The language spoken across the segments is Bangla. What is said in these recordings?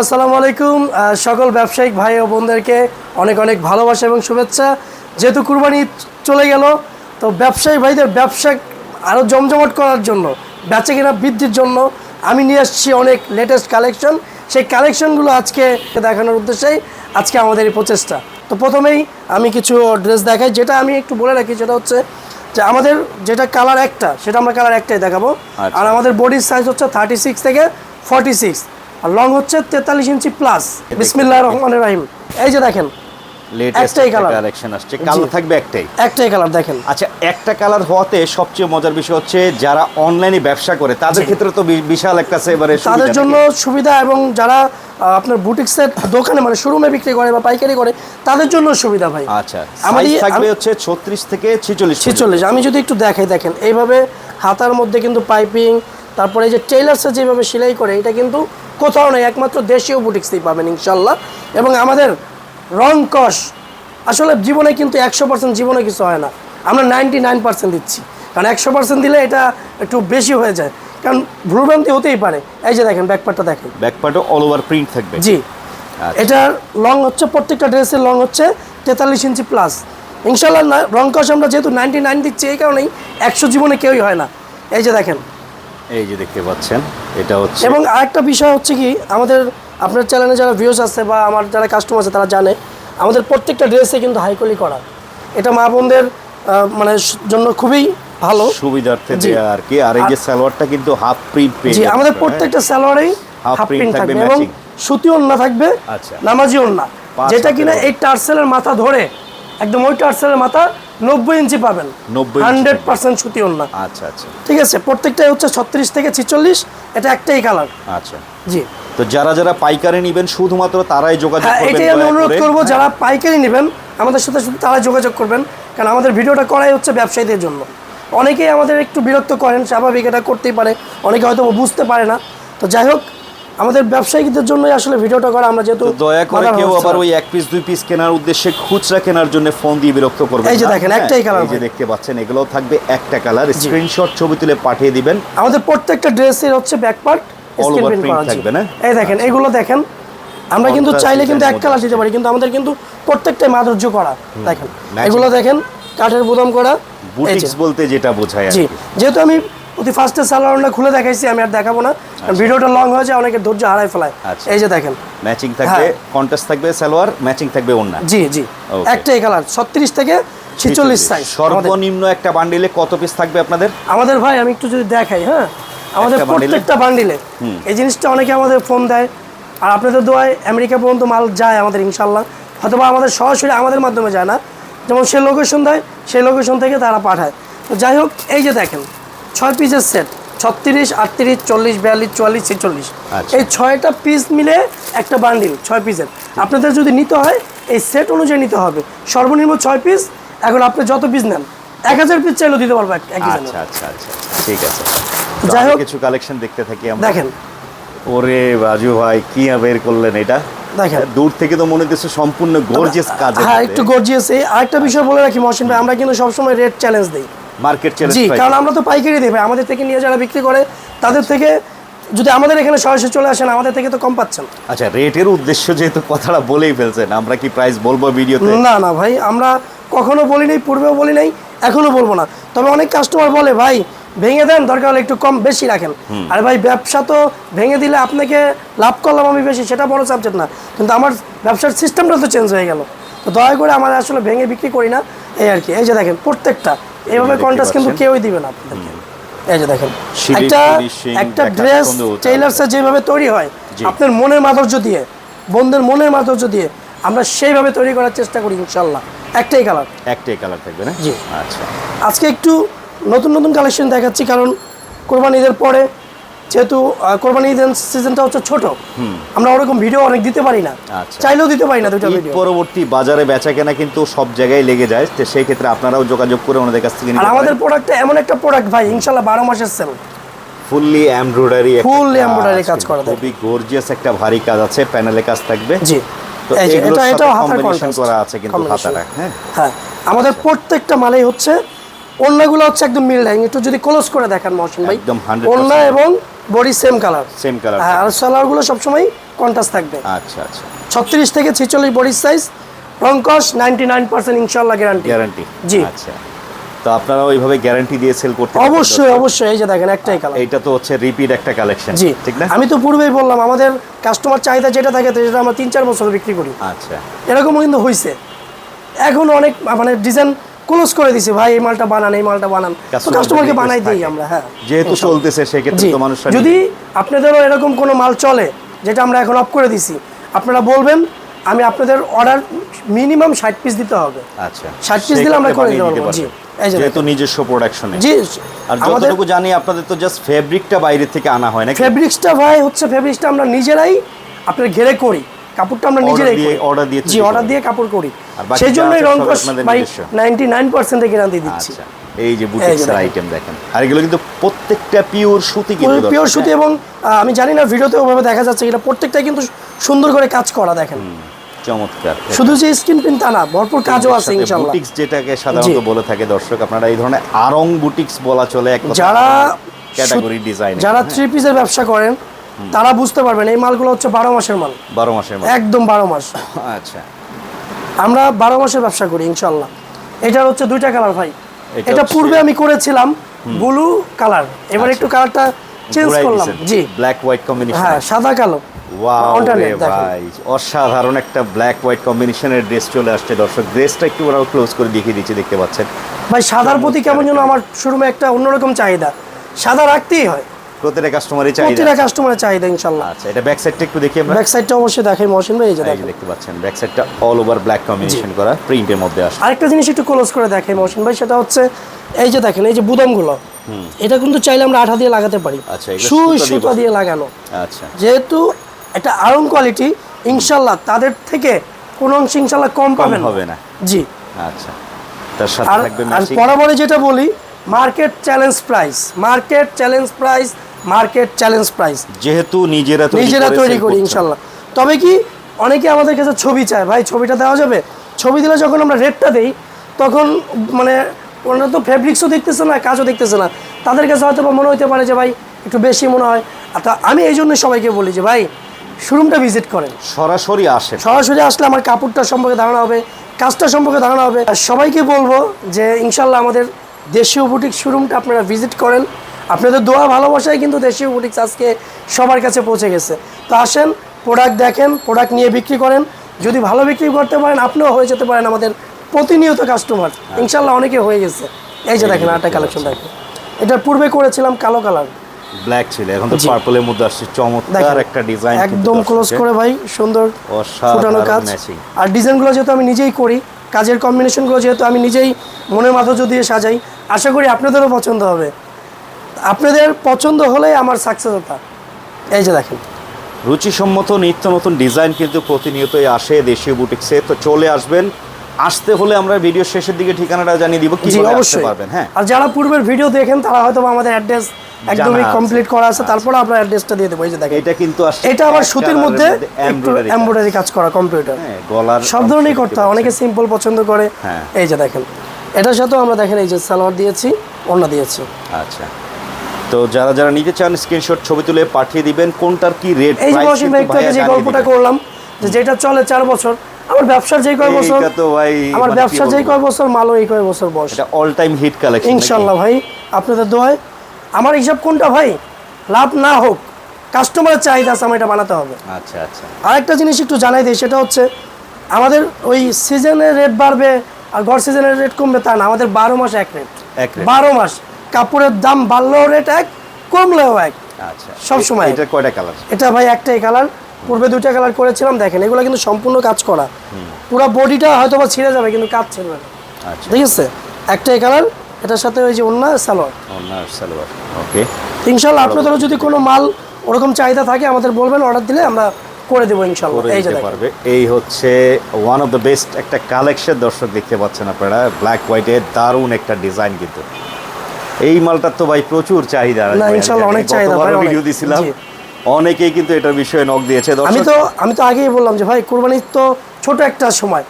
আসসালামু আলাইকুম সকল ব্যবসায়িক ভাই ও বোনদেরকে অনেক অনেক ভালোবাসা এবং শুভেচ্ছা। যেহেতু কুরবানি চলে গেল তো ব্যবসায়ী ভাইদের ব্যবসা আরও জমজমাট করার জন্য বেচা কেনা বৃদ্ধির জন্য আমি নিয়ে আসছি অনেক লেটেস্ট কালেকশন সেই কালেকশনগুলো আজকে দেখানোর উদ্দেশ্যেই আজকে আমাদের এই প্রচেষ্টা। তো প্রথমেই আমি কিছু ড্রেস দেখাই যেটা আমি একটু বলে রাখি সেটা হচ্ছে যে আমাদের যেটা কালার একটা সেটা আমরা কালার একটাই দেখাবো। আচ্ছা। আর আমাদের বডির সাইজ হচ্ছে থার্টি সিক্স থেকে ফর্টি সিক্স আর লং হচ্ছে তেতাল্লিশ ইঞ্চি প্লাস বিসমিল্লাহ রহমান রাহিম। এই যে দেখেন লেটেস্ট একটাই একটা কালেকশন আসছে। কালার থাকবে একটাই। একটাই কালার দেখেন। আচ্ছা একটা কালার হওয়াতে সবচেয়ে মজার বিষয় হচ্ছে যারা অনলাইনে ব্যবসা করে তাদের ক্ষেত্রে তো বিশাল একটা এবারে তাদের জন্য সুবিধা এবং যারা আপনার বুটিক্সের দোকানে মানে শোরুমে বিক্রি করে বা পাইকারি করে তাদের জন্য সুবিধা ভাই। আচ্ছা আমাদের থাকবে হচ্ছে 36 থেকে 46 ছিচল্লিশ আমি যদি একটু দেখাই দেখেন এইভাবে হাতার মধ্যে কিন্তু পাইপিং তারপরে এই যে টেইলার্সে যেভাবে সেলাই করে এটা কিন্তু কোথাও নেই একমাত্র দেশীয় বুটিক্সেই পাবেন ইনশাল্লাহ এবং আমাদের রং কস আসলে জীবনে কিন্তু একশো পার্সেন্ট জীবনে কিছু হয় না। আমরা নাইনটি নাইন পার্সেন্ট দিচ্ছি। কারণ একশো পার্সেন্ট দিলে এটা একটু বেশি হয়ে যায়। কারণ ভ্রুভ্রান্তি হতেই পারে। এই যে দেখেন ব্যাকপারটা দেখেন। ব্যাক পার্টও অল ওভার প্রিন্ট থাকবে। জি। আচ্ছা। এটার লং হচ্ছে প্রত্যেকটা ড্রেসের লং হচ্ছে তেতাল্লিশ ইঞ্চি প্লাস ইনশাল্লাহ রং কস আমরা যেহেতু নাইনটি নাইন দিচ্ছি এই কারণেই একশো জীবনে কেউই হয় না। এই যে দেখেন এই যে দেখতে পাচ্ছেন এটা হচ্ছে এবং আরেকটা বিষয় হচ্ছে কি আমাদের আপনার চ্যানেলে যারা ভিউস আছে বা আমার যারা কাস্টমার আছে তারা জানে আমাদের প্রত্যেকটা ড্রেসে কিন্তু হাইকলি করা এটা মা বোনদের মানে জন্য খুবই ভালো সুবিধার্থে। দেয়া আর কি আর এই যে সালোয়ারটা কিন্তু হাফ প্রিন্ট পেয়ে জি আমাদের হ্যাঁ? প্রত্যেকটা স্যালোয়ারেই Half হাফ প্রিন্ট থাকবে এবং। সুতি ওন্না থাকবে আচ্ছা। নামাজি ওন্না যেটা কিনা এই টার্সেলের মাথা ধরে একদম ওই টার্সেলের মাথা নব্বই ইঞ্চি পাবেন। হান্ড্রেড পার্সেন্ট সুতি ওন্না আচ্ছা আচ্ছা। ঠিক আছে প্রত্যেকটাই হচ্ছে ছত্রিশ থেকে ছিচল্লিশ এটা একটাই কালার আচ্ছা। জি। তো যারা যারা পাইকারি নেবেন শুধুমাত্র তারাই যোগাযোগ হ্যাঁ করবেন এটাই আমি অনুরোধ করব যারা পাইকারি নেবেন আমাদের সাথে শুধু তারা যোগাযোগ করবেন কারণ আমাদের ভিডিওটা করাই হচ্ছে ব্যবসায়ীদের জন্য। অনেকেই আমাদের একটু বিরক্ত করেন স্বাভাবিক এটা করতেই পারে অনেকে হয়তো বুঝতে পারে না। তো যাই হোক আমাদের ব্যবসায়ীদের জন্যই আসলে ভিডিওটা করা আমরা যেহেতু দয়া করে কেউ আবার ওই এক পিস দুই পিস কেনার উদ্দেশ্যে খুচরা কেনার জন্য ফোন দিয়ে বিরক্ত করবেন এই যে দেখেন, হ্যাঁ, একটাই কালার এই যে দেখতে পাচ্ছেন এগুলো থাকবে একটা কালার স্ক্রিনশট ছবি তুলে পাঠিয়ে দিবেন। আমাদের প্রত্যেকটা ড্রেসের হচ্ছে back part screen over print. থাকবে না? এই দেখেন এগুলো দেখেন আমরা কিন্তু চাইলে কিন্তু এক কালার দিতে পারি কিন্তু আমাদের কিন্তু প্রত্যেকটাই মাধুর্য করা। দেখেন এগুলো দেখেন কাঠের বুদাম করা। বুটিক্স বলতে যেটা বোঝায় জি। যেহেতু আমি অতি ফার্স্টে স্যালোয়ারটা খুলে দেখাইছি আমি আর দেখাবো না। ভিডিওটা লং হয়ে যায় অনেকের ধৈর্য হারায় ফেলায়। আচ্ছা। এই যে দেখেন। ম্যাচিং থাকবে হ্যাঁ। কন্ট্রাস্ট থাকবে সালোয়ার ম্যাচিং থাকবে ওন্না জি জি. একটাই কালার ছত্রিশ থেকে ছিচল্লিশ সাইজ সর্বনিম্ন একটা বান্ডিলে কত পিস থাকবে আপনাদের? আমাদের ভাই আমি একটু যদি দেখাই হ্যাঁ? আমাদের? প্রত্যেকটা বান্ডিলে এই জিনিসটা অনেকে আমাদের ফোন দেয়। আর আপনাদের দোয়ায় আমেরিকা পর্যন্ত মাল যায় আমাদের ইনশাল্লাহ হয়তোবা আমাদের সরাসরি আমাদের মাধ্যমে যায় না। যেমন সে লোকেশন দেয় সেই লোকেশন থেকে তারা পাঠায়। তো যাই হোক এই যে দেখেন। ছয় পিসের সেট ছত্রিশ আটত্রিশ চল্লিশ বিয়াল্লিশ চুয়াল্লিশ ছেচল্লিশ। আচ্ছা। এই ছয়টা পিস মিলে একটা বান্ডিল ছয় পিসের। আপনাদের যদি নিতে হয় এই সেট অনুযায়ী নিতে হবে। সর্বনিম্ন ছয় পিস এখন আপনি যত পিস নেন এক হাজার পিস চাইলেও দিতে পারব এক- আচ্ছা আচ্ছা আচ্ছা ঠিক আছে। যাই হোক- কিছু কালেকশন দেখতে থাকি আমরা। দেখেন। ওরে বাজু ভাই কি বের করলেন এটা? দেখেন। দূর থেকে তো মনে হচ্ছে সম্পূর্ণ গর্জিয়াস কাজ হ্যাঁ একটু গর্জিয়াস এই আরেকটা বিষয় বলে রাখি মহসিন ভাই আমরা কিন্তু সবসময় রেট চ্যালেঞ্জ দিই। মার্কেট জি কারণ আমরা তো পাইকারি ভাই আমাদের থেকে নিয়ে যারা বিক্রি করে তাদের থেকে যদি আমাদের এখানে সরাসরি চলে আসেন আমাদের থেকে তো কম পাচ্ছেন। আচ্ছা রেটের উদ্দেশ্য যেহেতু কথাটা বলেই ফেলছেন আমরা কি প্রাইস বলব ভিডিওতে? না না ভাই আমরা কখনো বলি নাই পূর্বেও বলি নাই এখনও বলব না। তবে অনেক কাস্টমার বলে ভাই ভেঙে দেন দরকার হলে একটু কম বেশি রাখেন। আর ভাই ব্যবসা তো ভেঙে দিলে আপনাকে লাভ করলাম আমি বেশি সেটা বড় সাবজেক্ট না। কিন্তু আমার ব্যবসার সিস্টেমটা তো চেঞ্জ হয়ে গেল। তো দয়া করে আমার আসলে ভেঙে বিক্রি করি না। এই আর কি এই যে দেখেন প্রত্যেকটা এইভাবে কন্ট্রাস্ট কিন্তু। কেউই দিবে না আপনাদেরকে। এই যে দেখেন একটা একটা ড্রেস টেইলার্স যেভাবে তৈরি হয়। আপনার মনের মাধুর্য দিয়ে বন্ধুদের মনের মাধুর্য দিয়ে আমরা সেইভাবে তৈরি করার চেষ্টা করি ইনশাল্লাহ একটাই কালার একটাই কালার থাকবে না? জি। আচ্ছা। আজকে একটু নতুন নতুন কালেকশন দেখাচ্ছি কারণ কোরবানি ঈদের পরে যেহেতু কোরবানি ঈদের সিজনটা হচ্ছে ছোট। আমরা ওরকম ভিডিও অনেক দিতে পারি না। আচ্ছা। চাইলেও দিতে পারি না দুটো ভিডিও পরবর্তী বাজারে বেচা কেনা কিন্তু সব জায়গায় লেগে যায় তো সেই ক্ষেত্রে আপনারাও যোগাযোগ করে ওনাদের কাছ থেকে আর আমাদের প্রোডাক্টটা এমন একটা প্রোডাক্ট ভাই ইনশাল্লাহ বারো মাসের sale fully embroidery Fully embroidery কাজ করা। খুবই গর্জিয়াস একটা ভারী কাজ আছে প্যানেলে কাজ থাকবে। জি। তো এটা সাথে এটাও কন্ট্রাস্ট করা আছে কিন্তু হাতাটা হ্যাঁ। হ্যাঁ। আমাদের প্রত্যেকটা মালেই হচ্ছে অন্যগুলো হচ্ছে একদম মিল একটু যদি ক্লোজ করে দেখান মহসিন ভাই। একদম 100% অন্য এবং body same colour same colour হ্যাঁ আর সালোয়ারগুলো সবসময় কন্টাস থাকবে। আচ্ছা আচ্ছা। ছত্রিশ থেকে ছেচল্লিশ বডির সাইজ রংকস নাইনটি নাইন পার্সেন্ট ইনশাল্লাহ গ্যারান্টি গ্যারান্টি জি। আচ্ছা। তো আপনারা ওইভাবে গ্যারান্টি দিয়ে সেল করতে অবশ্যই অবশ্যই এই যে দেখেন একটাই কালার এইটা তো হচ্ছে রিপিট একটা কালেকশন জি। ঠিক না? আমি তো পূর্বেই বললাম আমাদের কাস্টমার চাহিদা যেটা থাকে সেটা আমরা তিন চার বছর বিক্রি করি। আচ্ছা। এরকমও কিন্তু হয়েছে এখন অনেক মানে ডিজাইন ক্লোজ করে দিছে ভাই এই মালটা বানান এই মালটা বানান। তো কাস্টমারকে বানাই দিই আমরা হ্যাঁ। যেহেতু চলতেছে সেক্ষেত্রে তো মানুষরা যদি আপনাদেরও এরকম কোনো মাল চলে যেটা আমরা এখন অফ করে দিছি আপনারা বলবেন আমি আপনাদের অর্ডার মিনিমাম ষাট পিস দিতে হবে। আচ্ছা। 60 piece দিলে আমরা করে দিতে পারব, জি। যেহেতু নিজস্ব প্রোডাকশনে জি। আর যতটুকু জানি আপনাদের তো জাস্ট ফেব্রিকটা বাইরে থেকে আনা হয় নাকি? ফেব্রিক্সটা ভাই হচ্ছে ফেব্রিক্সটা আমরা নিজেরাই আপনার ঘেরে করি। কাপড়টা আমরা নিজেরাই দিয়ে- জি অর্ডার দিয়ে কাপড় করি। সেই জন্যই ভাই নিজস্ব। নাইনটি নাইন পার্সেন্টে গ্যারান্টি দিচ্ছি। আচ্ছা এই যে বুটিক্সের আইটেম দেখেন। আর এগুলো কিন্তু প্রত্যেকটা পিওর সুতি কিন্তু পিওর সুতি হ্যাঁ? এবং আমি জানি না ভিডিওতে ওভাবে দেখা যাচ্ছে এটা প্রত্যেকটা কিন্তু সুন্দর করে কাজ করা দেখেন। চমৎকার। শুধু যে স্কিন প্রিন্ট তা না ভরপুর কাজও আছে ইনশাল্লাহ। বুটিক্স যেটাকে সাধারণত বলে থাকে দর্শক আপনারা এই ধরনের আরং বুটিক্স বলা চলে এক যারা ক্যাটাগরি ডিজাইন যারা থ্রি পিসের ব্যবসা করেন তারা বুঝতে পারবেন এই মালগুলো হচ্ছে বারো মাসের মাল। বারো মাসের একদম বারো মাস। আচ্ছা। আমরা বারো মাসের ব্যবসা করি ইনশাল্লাহ এটার হচ্ছে দুইটা কালার ভাই। এটা এটা পূর্বে আমি করেছিলাম ব্লু কালার। এবার একটু কালারটা চেঞ্জ করলাম। জি। ব্ল্যাক হোয়াইট কম্বিনেশন হ্যাঁ সাদা কালো। অসাধারণ একটা ব্ল্যাক হোয়াইট কম্বিনেশনের ড্রেস চলে আসছে দর্শক। ড্রেসটা একটু ক্লোজ করে দেখিয়ে দিচ্ছে দেখতে পাচ্ছেন। ভাই সাদার প্রতি কেমন যেন আমার শোরুমে একটা অন্যরকম চাহিদা। সাদা রাখতেই হয়। প্রত্যেকটা কাস্টমারই চাহিদা প্রতিটা কাস্টমারের চাহিদা ইনশাল্লাহ আচ্ছা এটা ব্যাক সাইডটা একটু দেখি আমরা। ব্যাক সাইডটা অবশ্যই দেখাই মহসিন ভাই এই যে এই দেখেন। দেখতে পাচ্ছেন ব্যাক সাইডটা অল ওভার ব্ল্যাক কম্বিনেশন করা প্রিন্টের মধ্যে আসছে। আরেকটা জিনিস একটু ক্লোজ করে দেখাই মহসিন ভাই সেটা হচ্ছে এই যে দেখেন এই যে বুদমগুলো এটা কিন্তু চাইলে আমরা আঠা দিয়ে লাগাতে পারি। আচ্ছা, সুই সুতা দিয়ে লাগানো। আচ্ছা। যেহেতু এটা আয়রন কোয়ালিটি ইনশাল্লাহ তাদের থেকে কোন অংশ ইনশাল্লাহ কম পাবেন হবে না। জি। আচ্ছা তার সাথে আর থাকবে আর বরাবরই যেটা বলি market challenge price market challenge price market challenge price. যেহেতু নিজেরা নিজেরা তৈরি করি ইনশাল্লাহ। তবে কি অনেকে আমাদের কাছে ছবি চায় ভাই ছবিটা দেওয়া যাবে? ছবি দিলে যখন আমরা রেটটা দিই তখন মানে ওনারা তো ফেব্রিক্সও দেখতেছে না কাজও দেখতেছে না। তাদের কাছে হয়তো মনে হতে পারে যে ভাই একটু বেশি মনে হয়। আর তা আমি এই জন্য সবাইকে বলি যে ভাই শোরুমটা ভিজিট করেন। সরাসরি আসেন। সরাসরি আসলে আমার কাপড়টা সম্পর্কে ধারণা হবে কাজটা সম্পর্কে ধারণা হবে। আর সবাইকে বলব যে ইনশাল্লাহ আমাদের দেশীয় বুটিক শোরুমটা আপনারা ভিজিট করেন। আপনাদের দোয়া ভালোবাসায় কিন্তু দেশীয় বুটিক্স আজকে সবার কাছে পৌঁছে গেছে। তো আসেন প্রোডাক্ট দেখেন প্রোডাক্ট নিয়ে বিক্রি করেন। যদি ভালো বিক্রি করতে পারেন আপনিও হয়ে যেতে পারেন আমাদের প্রতিনিয়ত কাস্টমার ইনশাল্লাহ অনেকে হয়ে গেছে। এই যে দেখেন আটটা কালেকশন দেখেন এটার পূর্বে করেছিলাম কালো কালার ব্ল্যাক ছিল এখন তো পার্পলের মধ্যে আসছে চমৎকার একটা ডিজাইন একদম ক্লোজ করে ভাই সুন্দর ফুটানো কাজ। আর ডিজাইনগুলো যেহেতু আমি নিজেই করি কাজের কম্বিনেশনগুলো যেহেতু আমি নিজেই মনের মাধুর্য দিয়ে সাজাই আশা করি আপনাদেরও পছন্দ হবে। আপনাদের পছন্দ হলেই আমার সাকসেস হতা। এই যে দেখেন। রুচিসম্মত নিত্য নতুন ডিজাইন কিন্তু প্রতিনিয়তই আসে দেশীয় বুটিক্সে তো চলে আসবেন। আসতে হলে আমরা ভিডিও শেষের দিকে ঠিকানাটা জানিয়ে দিব আসতে অবশ্যই। পারবেন হ্যাঁ। আর যারা পূর্বের ভিডিও দেখেন তারা হয়তো আমাদের অ্যাড্রেস একদমই কমপ্লিট করা আছে তারপর আপনার অ্যাড্রেসটা দিয়ে দেবো এই যে দেখেন। এটা কিন্তু এটা আবার সুতির মধ্যে এমব্রয়ডারি কাজ। করা কম্পিউটার হ্যাঁ গলার সব ধরনেরই করতে হয় অনেকে সিম্পল পছন্দ করে। হ্যাঁ। এই যে দেখেন এটার সাথেও আমরা দেখেন এই যে সালোয়ার দিয়েছি ওড়না দিয়েছি। আচ্ছা। তো যারা যারা নিতে চান স্ক্রিনশট ছবি তুলে পাঠিয়ে দিবেন কোনটার কি রেট এই যে একটু যে গল্পটা করলাম যে যেটা চলে চার বছর আমার ব্যবসার যেই কয় বছর এইটা তো ভাই আমার মানে ব্যবসার যেই? কয় বছর মালও এই কয় বছর বয়স। এটা অল টাইম হিট কালেকশন ইনশাল্লাহ ভাই আপনাদের দোয়ায় আমার হিসাব কোনটা ভাই? লাভ না হোক কাস্টমারের চাহিদা আছে আমার এটা বানাতে হবে। আচ্ছা আচ্ছা। আরেকটা জিনিস একটু জানাই দিই সেটা হচ্ছে আমাদের ওই সিজনের রেট বাড়বে আর গড় সিজনের রেট কমবে তা না আমাদের বারো মাস এক রেট এক বারো মাস কাপড়ের দাম বাড়লেও রেট এক কমলেও এক। আচ্ছা। সবসময় এটা কয়টা কালার এটা ভাই একটাই কালার পূর্বে দুইটা কালার করেছিলাম দেখেন এগুলো কিন্তু সম্পূর্ণ কাজ করা। পুরো বডিটা হয়তো বা ছিঁড়ে যাবে কিন্তু কাজ ছিঁড়বে না। আচ্ছা। ঠিক আছে? একটাই কালার এটার সাথে ওই যে অন্য সালোয়ার ওনার সালোয়ার ওকে ইনশাল্লাহ আপনাদেরও যদি কোনো মাল ওরকম চাহিদা থাকে আমাদের বলবেন অর্ডার দিলে আমরা করে দেবো ইনশাল্লাহ। এই যে পারবে। এই হচ্ছে ওয়ান অফ দ্য বেস্ট একটা কালেকশন দর্শক দেখতে পাচ্ছেন আপনারা। ব্ল্যাক হোয়াইটের দারুণ একটা ডিজাইন কিন্তু। এই মালটার তো ভাই প্রচুর চাহিদা। না, ইনশাল্লাহ অনেক চাহিদা ভিডিও দিছিলাম। অনেকেই কিন্তু এটার বিষয়ে নক দিয়েছে। আমি তো আমি তো আগেই বললাম যে ভাই কোরবানির তো ছোট একটা সময়।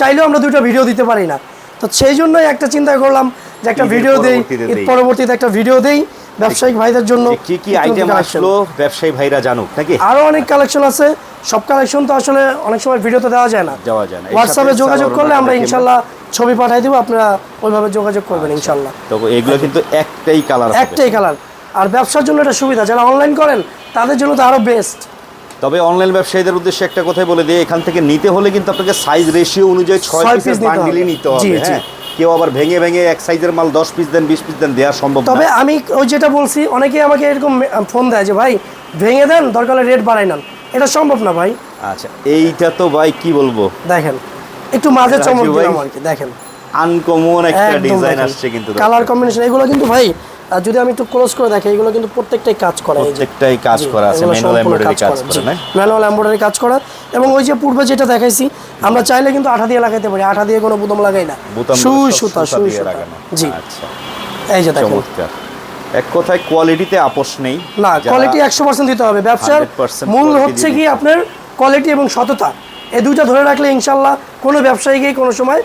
চাইলেও আমরা দুইটা ভিডিও দিতে পারি না। তো সেই জন্যই একটা চিন্তা করলাম যে একটা ভিডিও দেই পরবর্তীতে ঈদ পরবর্তীতে একটা ভিডিও দেই ব্যবসায়িক ভাইদের জন্য কি কি আইটেম আসলো ব্যবসায়ী ভাইরা জানুক নাকি? আরও অনেক কালেকশন আছে। সব কালেকশন তো আসলে অনেক সময় ভিডিওতে দেওয়া যায় না। যাওয়া যায় না। হোয়াটসঅ্যাপে যোগাযোগ করলে আমরা ওড়নাটা ইনশাল্লাহ ছবি পাঠাই দেবো আপনারা ওইভাবে যোগাযোগ করবেন ইনশাল্লাহ। তবে এগুলো কিন্তু একটাই কালার একটাই কালার আর ব্যবসার জন্য এটা সুবিধা যারা অনলাইন করেন তাদের জন্য তো আরও বেস্ট তবে অনলাইন ব্যবসায়ীদের উদ্দেশ্যে একটা কথাই বলে দিই এখান থেকে নিতে হলে কিন্তু আপনাকে সাইজ রেশিও অনুযায়ী ছয় ছয় পিসের piece নিতে বান্ডিলই হবে। নিতে হবে হ্যাঁ? কেউ আবার ভেঙে ভেঙে এক সাইজের মাল দশ পিস দেন বিশ পিস দেন দেওয়া সম্ভব তবে আমি ওই যেটা বলছি অনেকে আমাকে এরকম ফোন দেয় যে ভাই ভেঙে দেন দরকার হলে রেট বাড়াই নেন। এটা সম্ভব না ভাই। আচ্ছা এইটা তো ভাই কি বলব? দেখেন একটু মাঝে চমক দিলাম আর কি দেখেন। আনকমন একটা ডিজাইন। আসছে কিন্তু কালার কম্বিনেশন এগুলো কিন্তু ভাই আহ, যদি আমি একটু ক্লোজ করে দেখি এগুলো কিন্তু প্রত্যেকটাই কাজ করে প্রত্যেকটাই কাজ করা আছে ম্যানুয়াল এমব্রয়ডারি কাজ করা না? ম্যানুয়াল এমব্রয়ডারি কাজ করা। এবং ওই যে পূর্বে যেটা দেখাইছি আমরা চাইলে কিন্তু আঠা দিয়ে লাগাইতে পারি আঠা দিয়ে কোনো বুদম লাগাই না। সুই সুতা সুই দিয়ে সুতা। জি। আচ্ছা। এই যে দেখেন। এক কথায় কোয়ালিটিতে আপোষ নেই। না কোয়ালিটি একশো পার্সেন্ট দিতে হবে। ব্যবসার 100% মূল হচ্ছে কি আপনার কোয়ালিটি এবং সততা। এই দুইটা ধরে রাখলে ইনশাল্লাহ কোনো ব্যবসায়ীকে কোনো সময়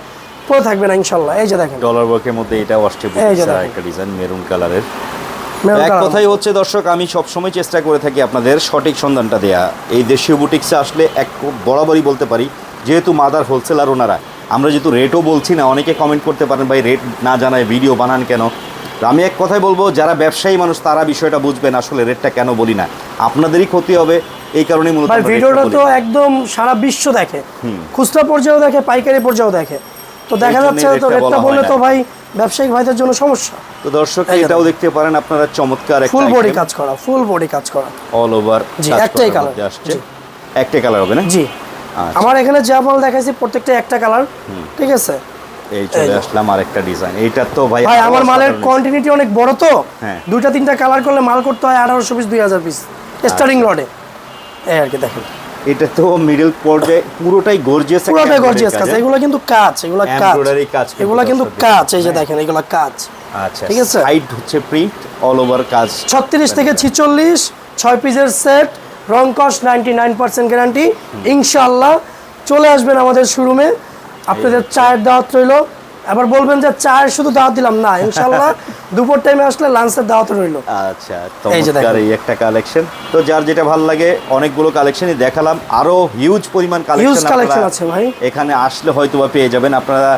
পড়ে থাকবে না ইনশাল্লাহ। এই যে দেখেন। ডলার ওয়ার্কের মধ্যে এটা আসছে এই যে বুটিক্সের দেখেন। একটা ডিজাইন মেরুন কালারের এক কথাই হচ্ছে দর্শক আমি সবসময় চেষ্টা করে থাকি আপনাদের সঠিক সন্ধানটা দেয়া। এই দেশীয় বুটিক্সে আসলে এক বরাবরই বলতে পারি যেহেতু মাদার হোলসেলার ওনারা। আমরা যেহেতু রেটও বলছি না অনেকে কমেন্ট করতে পারেন ভাই রেট না জানায় ভিডিও বানান কেন? আমি এক কথাই বলব যারা ব্যবসায়ী মানুষ তারা বিষয়টা বুঝবেন আসলে রেটটা কেন বলি না। আপনাদেরই ক্ষতি হবে এই কারণে মূলত ভিডিওটা তো একদম সারা বিশ্ব দেখে। খুচরা পর্যায়েও দেখে পাইকারি পর্যায়েও দেখে। তো দেখা যাচ্ছে তো রেটটা বললে তো ভাই ব্যবসায়িক ভাইদের জন্য সমস্যা। তো দর্শক এটাও দেখতে পারেন আপনারা চমৎকার একটা ফুল বডি কাজ করা ফুল বডি কাজ করা। অল ওভার জি, একটাই colour। আসছে। একটাই কালার হবে না? জি। আচ্ছা। আমার এখানে যা মাল দেখাইছি প্রত্যেকটা একটা কালার ঠিক আছে? এই চলে আসলাম আরেকটা ডিজাইন এইটা তো ভাই ভাই আমার মালের। কোয়ান্টিটি অনেক বড় তো। হ্যাঁ। দুইটা তিনটা কালার করলে মাল করতে হয় আঠারোশো পিস দুই হাজার পিস। স্টার্টিং রডে এই আর কি দেখেন। এটা তো মিডল পর্যায়ে পুরোটাই গর্জিয়াস পুরোটাই গর্জিয়াস কাজ এগুলো কিন্তু কাজ এগুলো কাজ Embroidery কাজ এগুলো কিন্তু কাজ এই যে হ্যাঁ। দেখেন এগুলো কাজ আচ্ছা ঠিক আছে? সাইড হচ্ছে প্রিন্ট অল ওভার কাজ। ছত্রিশ থেকে ছিচল্লিশ ছয় পিসের সেট রং cost ninety nine percent guarantee ইনশাআল্লাহ চলে আসবেন আমাদের শোরুমে। আপনাদের চায়ের দাওয়াত রইল। আবার বলবেন যে চায়ের শুধু দাওয়াত দিলাম না ইনশাল্লাহ দুপুর টাইমে আসলে লাঞ্চের দাওয়াত রইল। আচ্ছা এই চমৎকার একটা কালেকশন তো যার যেটা ভালো লাগে অনেকগুলো কালেকশনই দেখালাম। আরও হিউজ পরিমাণ হিউজ কালেকশন কালেকশন আছে ভাই। এখানে আসলে হয়তো বা পেয়ে যাবেন। আপনারা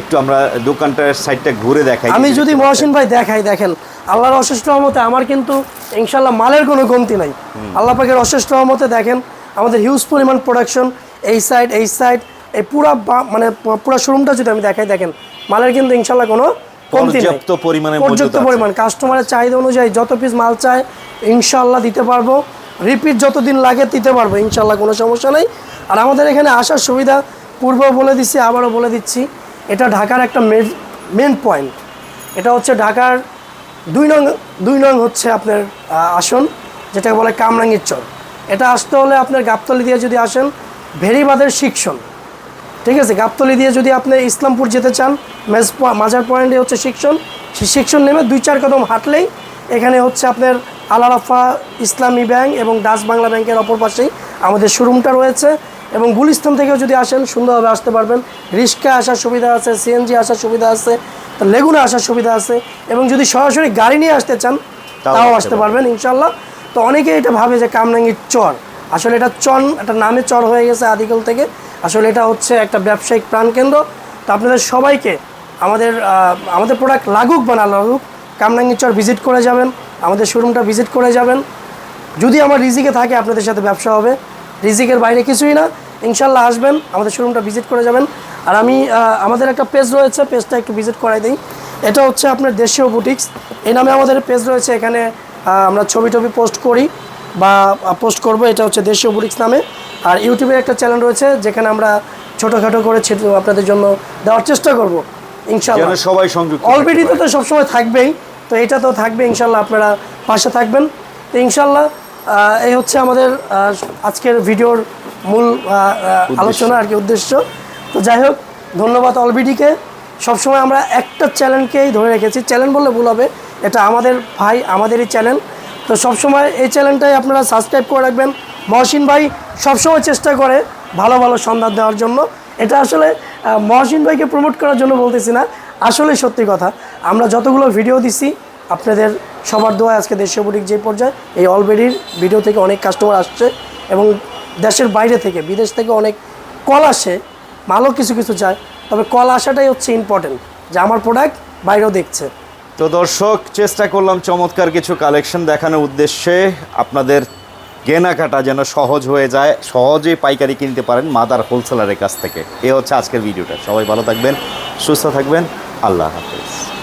একটু আমরা দোকানটার সাইডটা ঘুরে দেখাই। আমি যদি মহসিন ভাই দেখাই দেখেন আল্লাহর অশেষ রহমতে আমার কিন্তু ইনশাল্লাহ মালের কোনো কমতি নাই। আল্লাহ পাকের অশেষ রহমতে দেখেন আমাদের হিউজ পরিমাণ প্রোডাকশন এই সাইড এই সাইড এই পুরা বা- মানে পুরা শোরুমটা যদি আমি দেখাই দেখেন মালের কিন্তু ইনশাল্লাহ কোনো কমতি নাই। পর্যাপ্ত পরিমাণে পর্যাপ্ত পরিমাণ। কাস্টমারের চাহিদা অনুযায়ী যত পিস মাল চায় ইনশাল্লাহ দিতে পারব। রিপিট যতদিন লাগে দিতে পারব ইনশাল্লাহ কোনো সমস্যা নেই। আর আমাদের এখানে আসার সুবিধা পূর্বেও বলে দিচ্ছি আবারও বলে দিচ্ছি এটা ঢাকার একটা মেন পয়েন্ট এটা হচ্ছে ঢাকার দুই নং দুই নং হচ্ছে আপনার আসন যেটাকে বলে কামরাঙ্গীর চর। এটা আসতে হলে আপনার গাবতলি দিয়ে যদি আসেন ভেরিবাদের শিক্ষণ ঠিক আছে গাবতলি দিয়ে যদি আপনি ইসলামপুর যেতে চান মেজ মাজার পয়েন্টে হচ্ছে শিক্ষণ। সেই শিক্ষণ নেমে দুই চার কদম হাঁটলেই এখানে হচ্ছে আপনার আলারাফা ইসলামী ব্যাংক এবং ডাচ বাংলা ব্যাংকের অপর পাশেই আমাদের শোরুমটা রয়েছে এবং গুলিস্তান থেকেও যদি আসেন সুন্দরভাবে আসতে পারবেন। রিক্সা আসার সুবিধা আছে সিএনজি আসার সুবিধা আছে তো লেগুনা আসার সুবিধা আছে এবং যদি সরাসরি গাড়ি নিয়ে আসতে চান তাও আসতে পারবেন ইনশাল্লাহ তো অনেকে এটা ভাবে যে কামরাঙ্গীর চর। আসলে এটা চন একটা নামে চর হয়ে গেছে আদিকাল থেকে। আসলে এটা হচ্ছে একটা ব্যবসায়িক প্রাণকেন্দ্র। তো আপনাদের সবাইকে আমাদের আমাদের প্রোডাক্ট লাগুক বা না লাগুক কামরাঙ্গীর চর ভিজিট করে যাবেন, আমাদের শোরুমটা ভিজিট করে যাবেন। যদি আমার রিজিকে থাকে, আপনাদের সাথে ব্যবসা হবে। রিজিকের বাইরে কিছুই না। ইনশাল্লাহ আসবেন, আমাদের শোরুমটা ভিজিট করে যাবেন। আর আমি আমাদের একটা পেজ রয়েছে পেজটা একটু ভিজিট করাই দিই। এটা হচ্ছে আপনার দেশীয় বুটিক্স এই নামে আমাদের পেজ রয়েছে, এখানে আমরা ছবি টবি পোস্ট করি। বা পোস্ট করব এটা হচ্ছে দেশীয় বুটিক্স নামে। আর ইউটিউবে একটা চ্যানেল রয়েছে যেখানে আমরা ছোটোখাটো করে আপনাদের জন্য দেওয়ার চেষ্টা করব ইনশাল্লাহ সবাই সংযুক্ত অলরেডি তো তো সবসময় থাকবেই তো এটা তো থাকবে ইনশাল্লাহ আপনারা পাশে থাকবেন। তো ইনশাল্লাহ এই হচ্ছে আমাদের আজকের ভিডিওর মূল আলোচনা আর কি উদ্দেশ্য। তো যাই হোক ধন্যবাদ অলবিডিকে সবসময় আমরা একটা চ্যানেলকেই ধরে রেখেছি। চ্যানেল বললে ভুল হবে এটা আমাদের ভাই আমাদেরই চ্যানেল তো সবসময় এই চ্যানেলটাই আপনারা সাবস্ক্রাইব করে রাখবেন। মহসিন ভাই সবসময় চেষ্টা করে ভালো ভালো সন্ধান দেওয়ার জন্য। এটা আসলে মহসিন ভাইকে প্রমোট করার জন্য বলতেছি না। আসলে সত্যি কথা, আমরা যতগুলো ভিডিও দিছি, আপনাদের সবার দোয়া আজকে দেশীয় বুটিক যে পর্যায়ে, এই অলরেডির ভিডিও থেকে অনেক কাস্টমার আসছে এবং দেশের বাইরে থেকে, বিদেশ থেকে অনেক কল আসে মালও কিছু কিছু চায়। তবে কল আসাটাই হচ্ছে ইম্পর্টেন্ট যে আমার প্রোডাক্ট বাইরেও দেখছে। তো দর্শক, চেষ্টা করলাম চমৎকার কিছু কালেকশন দেখানোর উদ্দেশ্যে। আপনাদের কেনাকাটা যেন সহজ হয়ে যায়, সহজেই পাইকারি কিনতে পারেন মাদার হোলসেলারের কাছ থেকে। এ হচ্ছে আজকের ভিডিওটা। সবাই ভালো থাকবেন, সুস্থ থাকবেন। আল্লাহ হাফেজ।